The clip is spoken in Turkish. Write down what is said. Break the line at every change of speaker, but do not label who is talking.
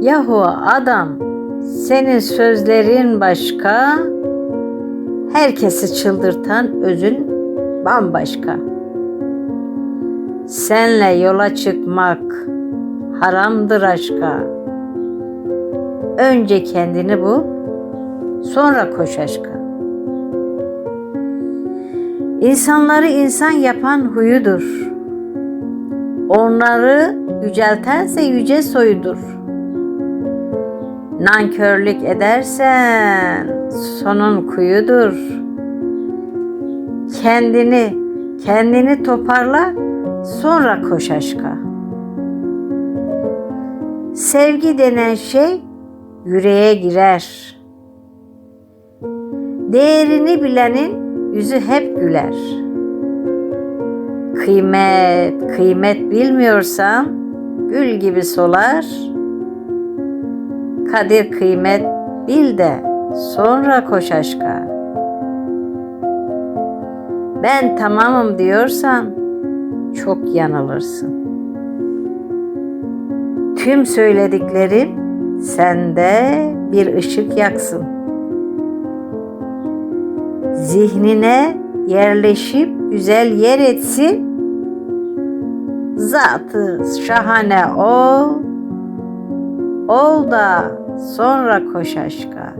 Yahu adam, senin sözlerin başka, herkesi çıldırtan özün bambaşka. Senle yola çıkmak haramdır aşka. Önce kendini bul, sonra koş aşka. İnsanları insan yapan huyudur. Onları yüceltense yüce soyudur. Nankörlük edersen sonun kuyudur. Kendini, kendini toparla, sonra koş aşka. Sevgi denen şey yüreğe girer. Değerini bilenin yüzü hep güler. Kıymet, kıymet bilmiyorsan gül gibi solar. Kadir kıymet bil de sonra koş aşka. Ben tamamım diyorsan çok yanılırsın. Tüm söylediklerim sende bir ışık yaksın. Zihnine yerleşip güzel yer etsin. Zatı şahane ol. Ol da sonra koş aşka.